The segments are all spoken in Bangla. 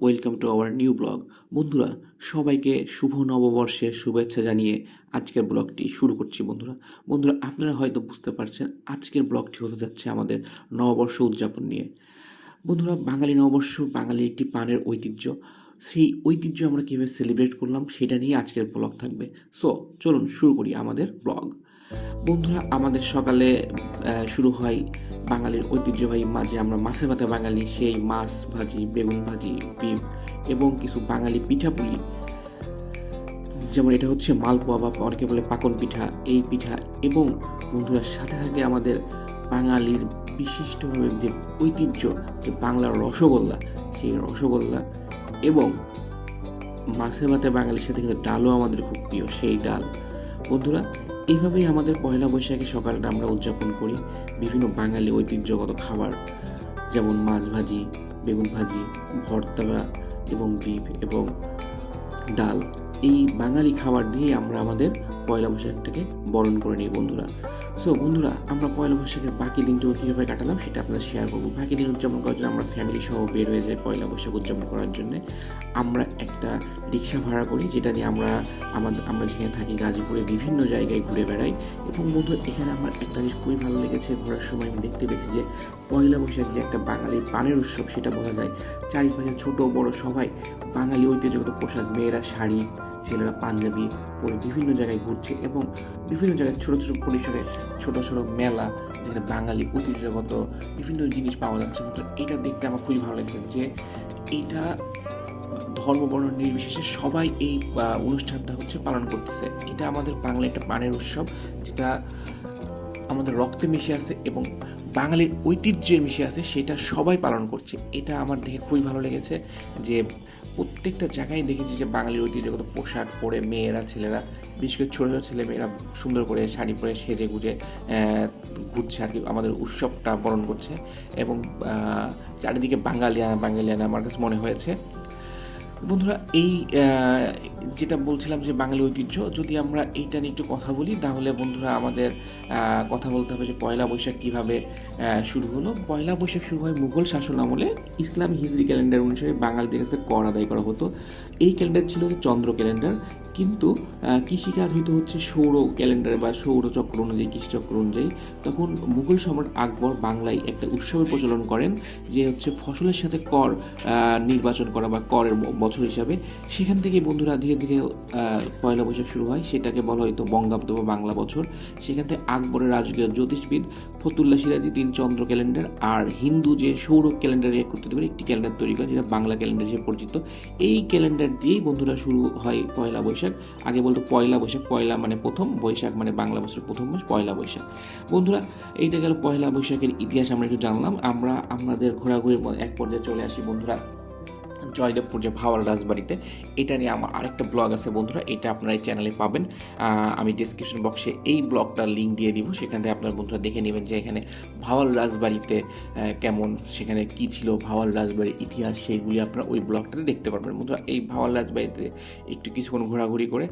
Welcome to our new blog. বন্ধুরা, সবাইকে শুভ নববর্ষের শুভেচ্ছা জানিয়ে আজকের ব্লগটি শুরু করছি বন্ধুরা। বন্ধুরা, আপনারা হয়তো বুঝতে পারছেন আজকের ব্লগটি হতে যাচ্ছে আমাদের নববর্ষ উদযাপন নিয়ে। বন্ধুরা, বাঙালি নববর্ষ বাঙালির একটি পানের ঐতিহ্য। সেই ঐতিহ্য আমরা কীভাবে সেলিব্রেট করলাম, সেটা নিয়ে আজকের ব্লগ থাকবে। সো চলুন শুরু করি আমাদের ব্লগ। বন্ধুরা, আমাদের সকালে শুরু হয় বাঙালির ঐতিহ্যবাহী মাঝে আমরা মাছে ভাতে বাঙালি, সেই মাছ ভাজি, বেগুন ভাজি, বিফ এবং কিছু বাঙালি পিঠাপুলি যেমন এটা হচ্ছে মালপোয়া বা অনেকে বলে পাকন পিঠা, এই পিঠা এবং বন্ধুরা, সাথে থাকে আমাদের বাঙালির বিশিষ্টভাবে যে ঐতিহ্য, যে বাংলার রসগোল্লা, সেই রসগোল্লা এবং মাছে ভাতে বাঙালির সাথে কিন্তু ডালও আমাদের খুব প্রিয়, সেই ডাল। বন্ধুরা এইভাবেই আমাদের পয়লা বৈশাখে সকালটা আমরা উদযাপন করি। বিভিন্ন বাঙালি ঐতিহ্যগত খাবার, যেমন মাছ ভাজি, বেগুন ভাজি, ভর্তা এবং বিফ এবং ডাল। এই বাঙালি খাবার দিয়ে আমরা আমাদের পয়লা বৈশাখটাকে বরণ করে নিই বন্ধুরা। সো বন্ধুরা, আমরা পয়লা বৈশাখের বাকি দিনটুকু কীভাবে কাটালাম, সেটা আপনারা শেয়ার করব। বাকি দিন উদযাপন করার জন্য আমরা ফ্যামিলি সহ বের হয়ে যাই পয়লা বৈশাখ উদযাপন করার জন্য। আমরা একটা রিক্সা ভাড়া করি, যেটা নিয়ে আমরা আমাদের আমরা যেখানে থাকি গাজীপুরে বিভিন্ন জায়গায় ঘুরে বেড়াই। এবং বন্ধু, এখানে আমার একটা জিনিস খুবই ভালো লেগেছে, ঘোরার সময় আমি দেখতে পেয়েছি যে, পয়লা বৈশাখ যে একটা বাঙালির পানের উৎসব, সেটা বোঝা যায়। চারিপাশে ছোট বড় সবাই বাঙালি ঐতিহ্যগত পোশাক, মেয়েরা শাড়ি ছেলেরা পাঞ্জাবি পরে বিভিন্ন জায়গায় ঘুরছে এবং বিভিন্ন জায়গায় ছোটো ছোটো পরিসরে ছোটো ছোটো মেলা যেখানে বাঙালি ঐতিহ্যগত বিভিন্ন জিনিস পাওয়া যাচ্ছে। কিন্তু এটা দেখতে আমার খুবই ভালো লেগেছে যে এটা ধর্ম, বর্ণ নির্বিশেষে সবাই এই অনুষ্ঠানটা হচ্ছে পালন করতেছে। এটা আমাদের বাংলা একটা পানের উৎসব যেটা আমাদের রক্তে মিশে আছে এবং বাঙালির ঐতিহ্যের মিশে আছে, সেটা সবাই পালন করছে। এটা আমার দেখে খুবই ভালো লেগেছে যে প্রত্যেকটা জায়গায় দেখেছি যে বাঙালির ঐতিহ্যগত পোশাক পরে মেয়েরা, ছেলেরা, বিশেষ করে ছোটো ছোটো ছেলে মেয়েরা সুন্দর করে শাড়ি পরে সেজে গুজে ঘুরছে আর কি, আমাদের উৎসবটা বরণ করছে। এবং চারিদিকে বাঙালিয়ানা বাঙালিয়ানা আমার কাছে মনে হয়েছে। বন্ধুরা, এই যেটা বলছিলাম যে বাঙালি ঐতিহ্য, যদি আমরা এইটা নিয়ে একটু কথা বলি, তাহলে বন্ধুরা আমাদের কথা বলতে হবে যে পয়লা বৈশাখ কীভাবে শুরু হলো। পয়লা বৈশাখ শুরু হয় মুঘল শাসন আমলে। ইসলাম হিজরি ক্যালেন্ডার অনুসারে বাঙালিদের কাছে কর আদায় করা হতো। এই ক্যালেন্ডার ছিল চন্দ্র ক্যালেন্ডার। কিন্তু কৃষিকাজ হইতে হচ্ছে সৌর ক্যালেন্ডার বা সৌরচক্র অনুযায়ী কৃষিচক্র অনুযায়ী। তখন মুঘল সম্রাট আকবর বাংলায় একটা উৎসবের প্রচলন করেন, যে হচ্ছে ফসলের সাথে কর নির্বাচন করা বা করের বছর হিসাবে। সেখান থেকে বন্ধুরা ধীরে ধীরে পয়লা বৈশাখ শুরু হয়, সেটাকে বলা হয়তো বঙ্গাব্দ বা বাংলা বছর। সেখান থেকে আকবরের রাজকীয় জ্যোতিষবিদ ফতুল্লা সিরাজি তিন চন্দ্র ক্যালেন্ডার আর হিন্দু যে সৌর ক্যালেন্ডার একত্রিত করে একটি ক্যালেন্ডার তৈরি করে, যেটা বাংলা ক্যালেন্ডার হিসেবে পরিচিত। এই ক্যালেন্ডার দিয়েই বন্ধুরা শুরু হয় পয়লা বৈশাখ। আগে বলতো পয়লা বৈশাখ, পয়লা মানে প্রথম, বৈশাখ মানে বাংলা বছরের প্রথম মাস, পয়লা বৈশাখ। বন্ধুরা, এইটা গেল পয়লা বৈশাখের ইতিহাস আমরা একটু জানলাম, আমরা আমাদের ঘোরাঘুরির এক পর্যায়ে চলে আসি বন্ধুরা। জয়দেবপুর যে ভাওয়াল রাজবাড়িতে, এটা নিয়ে আমার আরেকটা ব্লগ আছে বন্ধুরা, এটা আপনারা এই চ্যানেলে পাবেন। আমি ডিসক্রিপশন বক্সে এই ব্লগটার লিঙ্ক দিয়ে দিব, সেখান থেকে আপনার বন্ধুরা দেখে নেবেন যে এখানে ভাওয়াল রাজবাড়িতে কেমন, সেখানে কি ছিল, ভাওয়াল রাজবাড়ির ইতিহাস, সেইগুলি আপনারা ওই ব্লগটাতে দেখতে পারবেন। বন্ধুরা, এই ভাওয়াল রাজবাড়িতে একটু কিছুক্ষণ ঘোরাঘুরি করে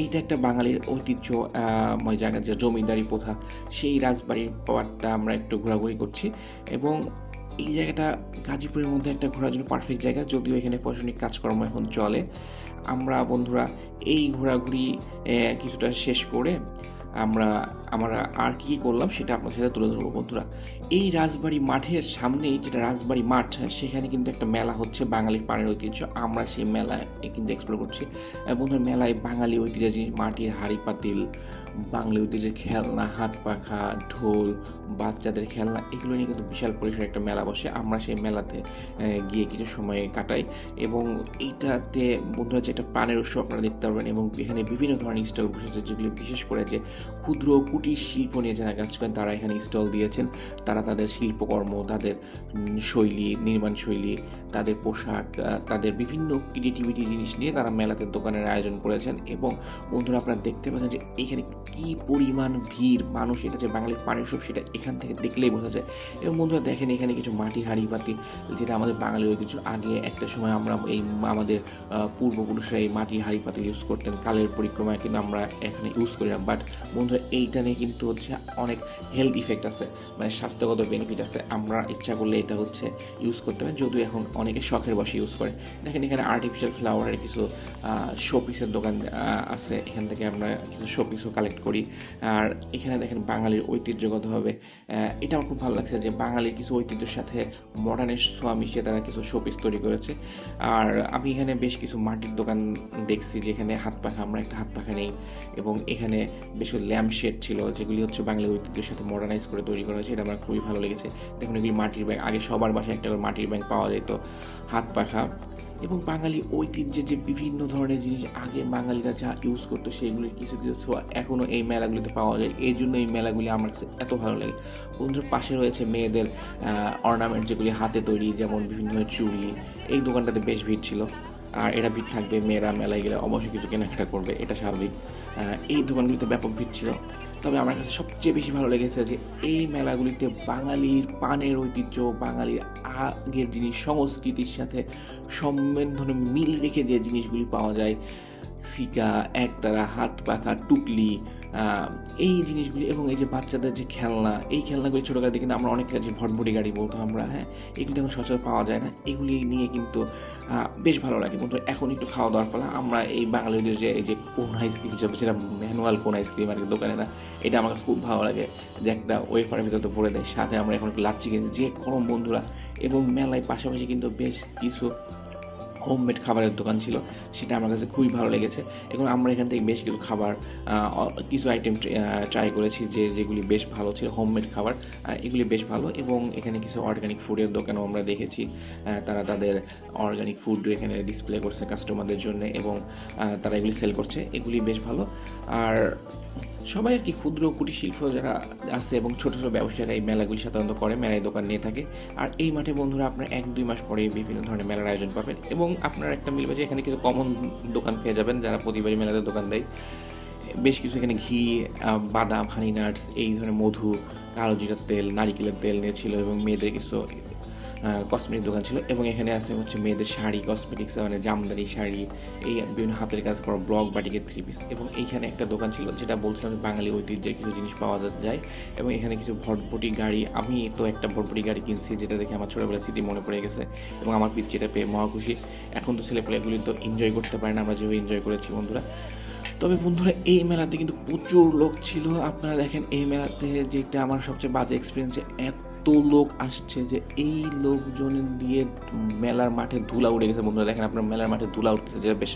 এইটা একটা বাঙালির ঐতিহ্যময় জায়গা যে জমিদারি প্রথা, সেই রাজবাড়ির পাওয়ারটা আমরা একটু ঘোরাঘুরি করছি এবং এই জায়গাটা গাজীপুরের মধ্যে একটা ঘোরার জন্য পারফেক্ট জায়গা, যদিও এখানে প্রশাসনিক কাজকর্ম এখন চলে। আমরা বন্ধুরা এই ঘোরাঘুরি কিছুটা শেষ করে আমরা আমরা আর কি করলাম সেটা আপনার সাথে তুলে ধরবো, বন্ধুরা। এই রাজবাড়ি মাঠের সামনেই যেটা রাজবাড়ি মাঠ, সেখানে কিন্তু একটা মেলা হচ্ছে বাঙালির পানের ঐতিহ্য। আমরা সেই মেলায় কিন্তু এক্সপ্লোর করছি। বন্ধুরা, মেলায় বাঙালি ঐতিহ্য জিনিস, মাটির হাড়ি পাতিল, বাঙালি ঐতিহ্যের খেলনা, হাত পাখা, ঢোল, বাচ্চাদের খেলনা, এগুলো নিয়ে কিন্তু বিশাল পরিসরে একটা মেলা বসে। আমরা সেই মেলাতে গিয়ে কিছু সময় কাটাই এবং এইটাতে বন্ধুরা, যেটা প্রাণের উৎসব আপনারা দেখতে পারবেন এবং এখানে বিভিন্ন ধরনের স্টল বসেছে যেগুলি বিশেষ করে যে ক্ষুদ্র কুটির শিল্প নিয়ে যারা কাজ করেন, তারা এখানে স্টল দিয়েছেন। তারা তাদের শিল্পকর্ম, তাদের শৈলী, নির্মাণ শৈলী, তাদের পোশাক তাদের বিভিন্ন ক্রিয়েটিভিটি জিনিস নিয়ে তারা মেলাতে দোকানের আয়োজন করেছেন। এবং বন্ধুরা, আপনারা দেখতে পাচ্ছেন যে এখানে কি পরিমাণ ভিড়, মানুষ এটা যে বাঙালির সব সেটা এখান থেকে দেখলেই বোঝা যায়। এবং বন্ধুরা, দেখেন এখানে কিছু মাটির হাঁড়ি পাতি যেটা আমাদের বাঙালি ঐতিহ্য। আগে একটা সময় আমরা এই আমাদের পূর্বপুরুষরা এই মাটির হাঁড়ি পাতিল ইউজ করতেন, কালের পরিক্রমায় কিন্তু আমরা এখানে ইউজ করি না বাট বন্ধুরা, এইটা নিয়ে কিন্তু হচ্ছে অনেক হেলথ ইফেক্ট আছে মানে স্বাস্থ্যগত বেনিফিট আছে। আমরা ইচ্ছা করলে এটা হচ্ছে ইউজ করতে পারি, যদিও এখন অনেকে শখের বসে ইউজ করে। দেখেন এখানে আর্টিফিশিয়াল ফ্লাওয়ারের কিছু শোপিসের দোকান আছে। এখান থেকে আমরা কিছু শোপিসও কালেক্ট করি। আর এখানে দেখেন বাঙালির ঐতিহ্যগতভাবে এটা আমার খুব ভালো লাগছে যে বাঙালির কিছু ঐতিহ্যের সাথে মডার্নের ছোঁয়া মিশিয়ে তারা কিছু শোপিস তৈরি করেছে। আর আমি এখানে বেশ কিছু মাটির দোকান দেখছি, যেখানে হাত পাখা, আমরা একটা হাত পাখা নেই। এবং এখানে বেশ ল্যাম্প শেড ছিল, যেগুলি হচ্ছে বাংলা ঐতিহ্যের সাথে মডার্নাইজ করে তৈরি করা হয়েছে, এটা আমার খুবই ভালো লেগেছে। দেখুন এগুলি মাটির ব্যাগ আগে সবার বাসায় একটা করে মাটির ব্যাগ পাওয়া যেত, হাত পাখা। এবং বাঙালি ঐতিহ্যের যে বিভিন্ন ধরনের জিনিস আগে বাঙালিরা যা ইউজ করতো সেগুলির কিছু কিছু এখনও এই মেলাগুলিতে পাওয়া যায়। এই জন্য এই মেলাগুলি আমার কাছে এত ভালো লাগে। বন্ধুর, পাশে রয়েছে মেয়েদের অর্নামেন্ট যেগুলি হাতে তৈরি, যেমন বিভিন্ন ধরনের চুড়ি, এই দোকানটাতে বেশ ভিড় ছিল। আর এটা ভিড় থাকবে, মেয়েরা মেলায় গেলে অবশ্যই কিছু কেনাকাটা করবে, এটা স্বাভাবিক। এই দোকানগুলিতে ব্যাপক ভিড় ছিল। তবে আমার কাছে সবচেয়ে বেশি ভালো লেগেছে যে এই মেলাগুলিতে বাঙালির পানের ঐতিহ্য, বাঙালির আগের জিনিস, সংস্কৃতির সাথে সম্বন্ধনে মিল রেখে যে জিনিসগুলি পাওয়া যায়, সিকা, একতারা, হাত পাখা, টুকলি এই জিনিসগুলি এবং এই যে বাচ্চাদের যে খেলনা, এই খেলনাগুলি ছোটোকাল থেকে কিন্তু আমরা অনেক যে ভটভটি গাড়ি বলতো আমরা হ্যাঁ এগুলি এখন সচরাচর পাওয়া যায় না। এগুলি নিয়ে কিন্তু বেশ ভালো লাগে বন্ধু। এখন একটু খাওয়া দাওয়ার ফলে আমরা এই বাঙালিদের যে, এই যে কোন আইসক্রিম সেটা ম্যানুয়াল কোন আইসক্রিম আর দোকানে না, এটা আমার কাছে খুব ভালো লাগে যে একটা ওয়েফারের ভিতরে তো ভরে দেয়। সাথে আমরা এখন একটু লাচ্ছি কিন্তু যে গরম বন্ধুরা। এবং মেলায় পাশাপাশি কিন্তু বেশ কিছু হোমমেড খাবারের দোকান ছিল, সেটা আমার কাছে খুবই ভালো লেগেছে। এবং আমরা এখান থেকে বেশ কিছু খাবার কিছু আইটেম ট্রাই করেছি যে, যেগুলি বেশ ভালো ছিল হোমমেড খাবার এগুলি বেশ ভালো এবং এখানে কিছু অর্গানিক ফুডের দোকানও আমরা দেখেছি। তারা তাদের অর্গানিক ফুড এখানে ডিসপ্লে করছে কাস্টমারদের জন্য এবং তারা এগুলি সেল করছে, এগুলি বেশ ভালো। আর সবাই আর কি ক্ষুদ্র কুটির শিল্প যারা আছে এবং ছোটো ছোটো ব্যবসায়ীরা এই মেলাগুলি সাধারণত করে, মেলায় দোকান নিয়ে থাকে। আর এই মাঠে বন্ধুরা আপনার এক দুই মাস পরে বিভিন্ন ধরনের মেলার আয়োজন পাবেন এবং আপনার একটা মিলবে যে এখানে কিছু কমন দোকান পেয়ে যাবেন যারা প্রতিবারই মেলাতে দোকান দেয়। বেশ কিছু এখানে ঘি বাদাম হানি নাটস এই ধরনের মধু, কালো জিরার তেল, নারিকেলের তেল নিয়ে ছিল এবং মেয়েদের কিছু কসমেটিক দোকান ছিল এবং এখানে আছে হচ্ছে মেয়েদের শাড়ি কসমেটিক্স মানে জামদানি শাড়ি, এই বিভিন্ন হাতের কাজ করা ব্লক বাটিকের থ্রি পিস এবং এইখানে একটা দোকান ছিল যেটা বলছিলাম বাঙালি ঐতিহ্যের কিছু জিনিস পাওয়া যায় এবং এখানে কিছু ভটভটি গাড়ি, আমি তো একটা ভটভটি গাড়ি কিনছি যেটা দেখে আমার ছোটোবেলার স্মৃতি মনে পড়ে গেছে এবং আমার পিচ্ছি এটা পেয়ে মহা খুশি। এখন তো ছেলেপেলেগুলি তো এনজয় করতে পারে না, আমরা যেভাবে এনজয় করেছি বন্ধুরা। তবে বন্ধুরা, এই মেলাতে কিন্তু প্রচুর লোক ছিল। আপনারা দেখেন এই মেলাতে যেটা আমার সবচেয়ে বাজে এক্সপিরিয়েন্স যে এত লোক আসছে যে এই লোকজন দিয়ে মেলার মাঠে ধুলা উড়ে গেছে বন্ধুরা। দেখেন আপনার মেলার মাঠে ধুলা উঠতেছে, যেটা বেশ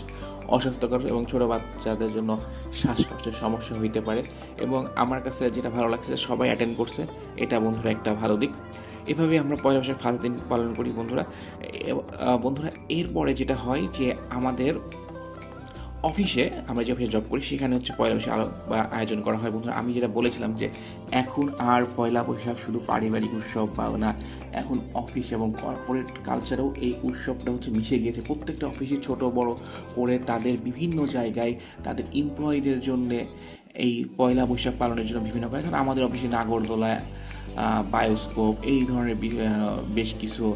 অস্বাস্থ্যকর এবং ছোটো বাচ্চাদের জন্য শ্বাসকষ্টের সমস্যা হইতে পারে। এবং আমার কাছে যেটা ভালো লাগছে সবাই অ্যাটেন্ড করছে, এটা বন্ধুরা একটা ভালো দিক। এভাবে আমরা পয়লা বৈশাখ ফার্স্ট দিন পালন করি বন্ধুরা। বন্ধুরা, এরপরে যেটা হয় যে আমাদের অফিসে আমরা যে অফিসে জব করি সেখানে হচ্ছে পয়লা বৈশাখ আলো বা আয়োজন করা হয়। বন্ধুরা আমি যেটা বলেছিলাম যে এখন আর পয়লা বৈশাখ শুধু পারিবারিক উৎসব বা না এখন অফিস এবং কর্পোরেট কালচারেও এই উৎসবটা হচ্ছে মিশে গিয়েছে। প্রত্যেকটা অফিসে ছোট বড় করে তাদের বিভিন্ন জায়গায় তাদের এমপ্লয়ীদের জন্যে এই পয়লা বৈশাখ পালনের জন্য বিভিন্ন করে। আমাদের অফিসে নাগরদোলা আহ, বায়োস্কোপ এই ধরনের বেশ কিছু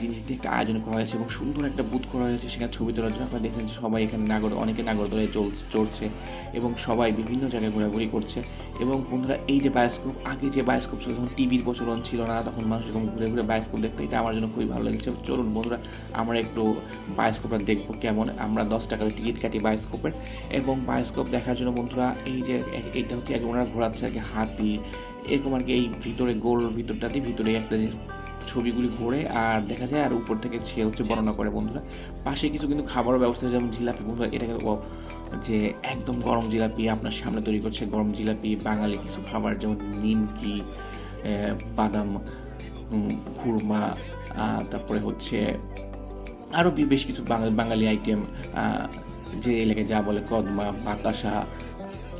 জিনিস দিয়ে একটা আয়োজন করা হয়েছে এবং সুন্দর একটা বুথ করা হয়েছে। সেখানে ছবি তোলার জন্য আপনারা দেখেন যে সবাই এখানে নাগর অনেকে নাগরদোলায় চল চড়ছে এবং সবাই বিভিন্ন জায়গায় ঘোরাঘুরি করছে। এবং বন্ধুরা, এই যে বায়োস্কোপ আগে যে বায়োস্কোপ ছিল তখন টিভির প্রচলন ছিল না, তখন মানুষ এরকম ঘুরে ঘুরে বায়োস্কোপ দেখতে। এটা আমার জন্য খুবই ভালো লেগেছে। চলুন বন্ধুরা, আমরা একটু বায়োস্কোপটা দেখব কেমন। আমরা দশ টাকা টিকিট কাটি বায়োস্কোপের এবং বায়োস্কোপ দেখার জন্য বন্ধুরা, এই যে এ- এইটা হচ্ছে ওনারা ঘোরাচ্ছে আর কি হাতি এরকম আর কি এই ভিতরে গোল ভিতরটাতে ভিতরে একটা ছবিগুলি ঘোরে, আর দেখা যায় আর উপর থেকে সে হচ্ছে বর্ণনা করে বন্ধুরা। পাশে কিছু কিন্তু খাবারও ব্যবস্থা যেমন জিলাপি। বন্ধুরা এটা কিন্তু যে একদম গরম জিলাপি আপনার সামনে তৈরি করছে, গরম জিলাপি, বাঙালি কিছু খাবার, যেমন নিমকি বাদাম খুরমা তারপরে হচ্ছে আরও বেশ কিছু বাঙালি বাঙালি আইটেম যে এলাকায় যা বলে কদমা, বাতাসা,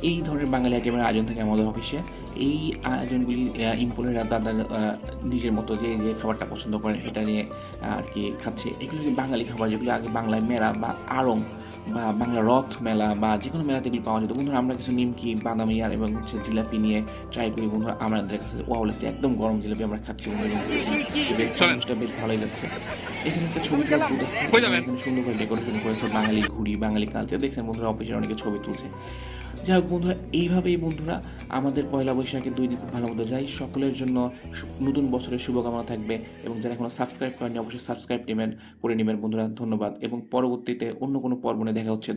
এই ধরনের বাঙালি আইটেমের আয়োজন থাকে আমাদের অফিসে এই আয়োজনগুলি তাদের আহ, নিজের মতো যে যে খাবারটা পছন্দ করে সেটা নিয়ে আর কি খাচ্ছে। এগুলো কি বাঙালি খাবার যেগুলো আগে বাংলায় মেলা বা আড়ং বা বাংলা রথ মেলা বা যে কোনো মেলাতে এগুলো পাওয়া যেত। বন্ধুরা আমরা কিছু নিমকি বাদামি আর এবং হচ্ছে জিলাপি নিয়ে ট্রাই করি বন্ধুরা। আমাদের কাছে ওয়াও লাগছে একদম গরম জিলাপি আমরা খাচ্ছি বন্ধুরা। যে বেশ ভালোই যাচ্ছে এখানে একটা ছবি তোলার বুথ আছে। এখানে সুন্দর করে ডেকোরেশন করেছে বাঙালি ঘুড়ি বাঙালি কালচার দেখছেন বন্ধুরা অফিসের অনেকে ছবি তুলছে। যাই হোক বন্ধুরা, এইভাবেই বন্ধুরা আমাদের পয়লা বৈশাখের দুই দিন খুব ভালো মতো যাই। সকলের জন্য নতুন বছরের শুভকামনা থাকবে এবং যারা এখনও সাবস্ক্রাইব করেনি অবশ্যই সাবস্ক্রাইব নেবেন, করে নেবেন বন্ধুরা। ধন্যবাদ। এবং পরবর্তীতে অন্য কোনো পর্বনে দেখা হচ্ছে।